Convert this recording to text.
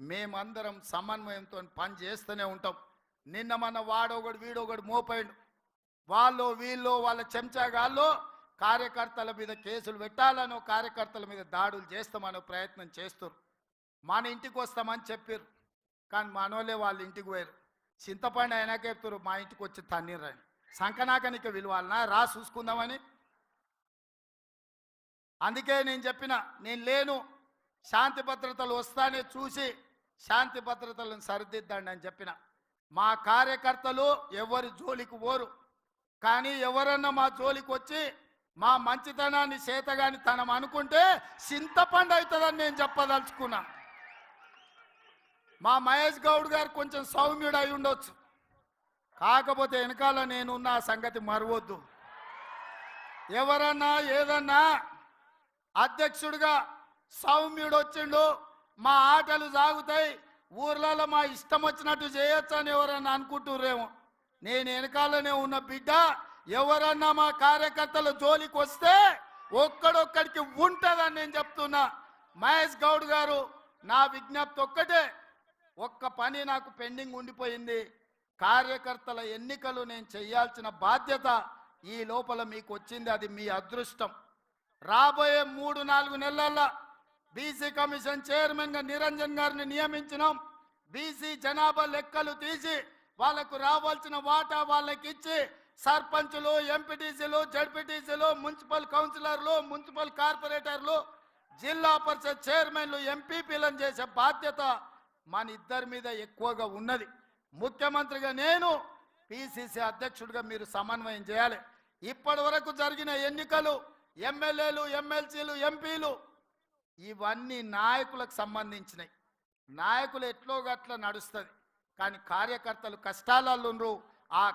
మేమందరం సమన్వయంతో పని చేస్తూనే ఉంటాం. నిన్న మన వాడొకడు వీడొకడు మోపాడు వాళ్ళు వీళ్ళు వాళ్ళ చెంచాగాళ్ళు కార్యకర్తల మీద కేసులు పెట్టాలనో కార్యకర్తల మీద దాడులు చేస్తామనో ప్రయత్నం చేస్తారు మన ఇంటికి వస్తామని చెప్పారు కానీ మనోలే వాళ్ళ ఇంటికి పోయారు చింతపండు అయినా చెప్తారు మా ఇంటికి వచ్చి తన్నీరని సంకనాకనిక విలువాలనా? రా చూసుకుందామని. అందుకే నేను చెప్పిన నేను లేను. శాంతి భద్రతలు వస్తానే చూసి శాంతి భద్రతలను సరిదిద్దండి అని చెప్పిన. మా కార్యకర్తలు ఎవరి జోలికి పోరు. కానీ ఎవరన్నా మా జోలికి వచ్చి మా మంచితనాన్ని చేతగాని తనం అనుకుంటే చింతపండు అవుతుందని నేను చెప్పదలుచుకున్నా. మా మహేష్ గౌడ్ గారు కొంచెం సౌమ్యుడు అయి ఉండొచ్చు. కాకపోతే వెనకాల నేనున్న ఆ సంగతి మరవద్దు. ఎవరన్నా ఏదన్నా అధ్యక్షుడిగా సౌమ్యుడు వచ్చిండు మా ఆటలు సాగుతాయి. ఊర్లలో మా ఇష్టం వచ్చినట్టు చేయొచ్చు అని ఎవరన్నా అనుకుంటుర్రేమో. నేను వెనకాలనే ఉన్న బిడ్డ ఎవరన్నా మా కార్యకర్తల జోలికి వస్తే ఒక్కడొక్కడికి ఉంటుందని నేను చెప్తున్నా. మహేష్ గౌడ్ గారు నా విజ్ఞప్తి ఒక్కటే. ఒక్క పని నాకు పెండింగ్ ఉండిపోయింది. కార్యకర్తల ఎన్నికలు నేను చేయాల్సిన బాధ్యత ఈ లోపల మీకు వచ్చింది. అది మీ అదృష్టం. రాబోయే మూడు నాలుగు నెలల్లో బీసీ కమిషన్ చైర్మన్గా నిరంజన్ గారిని నియమించినాం. బీసీ జనాభా లెక్కలు తీసి వాళ్ళకు రావాల్సిన వాటా వాళ్ళకి ఇచ్చి సర్పంచులు ఎంపీటీసీలు జడ్పీటీసీలు మున్సిపల్ కౌన్సిలర్లు మున్సిపల్ కార్పొరేటర్లు జిల్లా పరిషత్ చైర్మన్లు ఎంపీపీలను చేసే బాధ్యత మన ఇద్దరి మీద ఎక్కువగా ఉన్నది. ముఖ్యమంత్రిగా నేను పిసిసి అధ్యక్షుడిగా మీరు సమన్వయం చేయాలి. ఇప్పటి వరకు జరిగిన ఎన్నికలు ఎమ్మెల్యేలు ఎమ్మెల్సీలు ఎంపీలు ఇవన్నీ నాయకులకు సంబంధించినవి నాయకులు ఎట్లో గట్ల నడుస్తుంది. కానీ కార్యకర్తలు కష్టాలలో ఆ